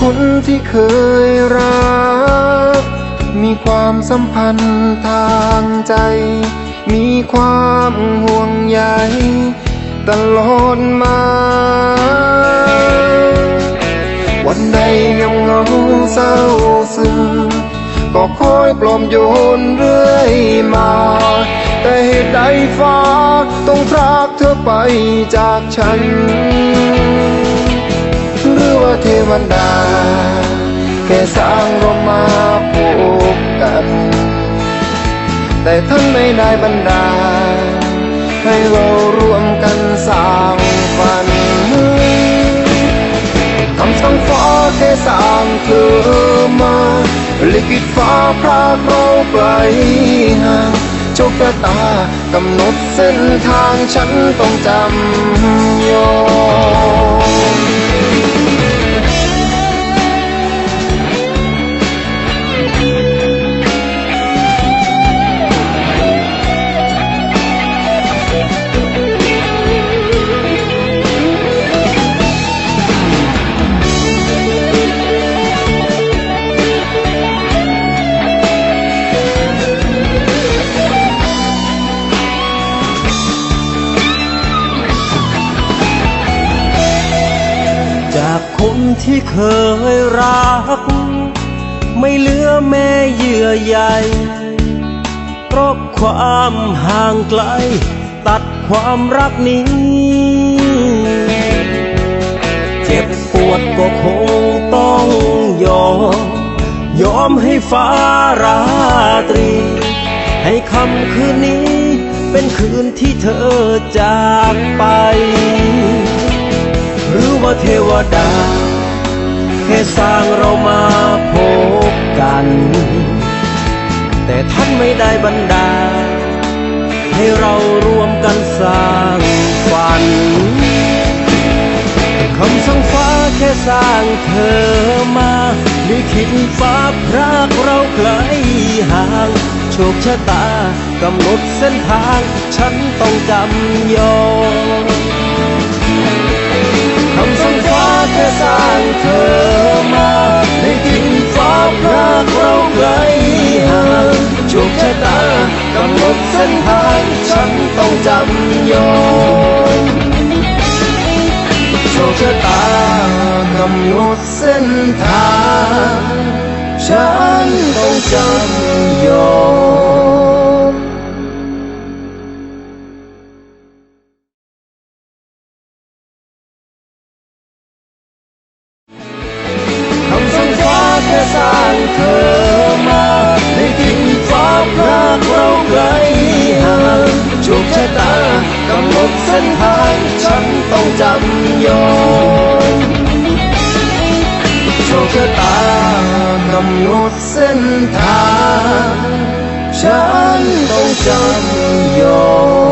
คนที่เคยรัก มีความสัมพันธ์ทางใจ มีความห่วงใยตลอดมา วันใดเงาเงาเศร้าซึมก็คอยปลอมโยนเรื่อยมา แต่เหตุใดฟ้าต้องพรากเธอไปจากฉัน ว่าเทวดาแค่สร้างเรามาผูกกัน แต่ท่านไม่ได้บันดา ให้เราร่วมกันสร้างฝันคำสั่งฟ้าแค่สร้างเธอมาลิขิตฟ้าพรากเราไกลห่างโชคชะตากำหนดเส้นทางฉันต้องจำยอม ที่เคยรัก ไม่เหลือแม่เยื่อใยเพราะความห่างไกล ตัดความรักนี้ เจ็บปวดก็คงต้องยอม ยอมให้ฟ้าราตรี ให้คำคืนนี้ เป็นคืนที่เธอจากไป หรือว่าเทวดา สร้างเรามาพบกัน แต่ท่านไม่ได้บันดาลให้เรารวมกันสร้างฝันคำสั่งฟ้าแค่สร้างเธอมาลิขิตฟ้าพรากเราไกลห่าง โชคชะตากำหนดเส้นทาง ฉันต้องจำยอมากำหนดเส้นทางฉันต้องจำยอมโชคชะตากำหนดเส้นทาง ฉันต้องจำยอม ฉันต้องจำยอมโชคชะตากำหนดเส้นทาง ฉันต้องจำยอม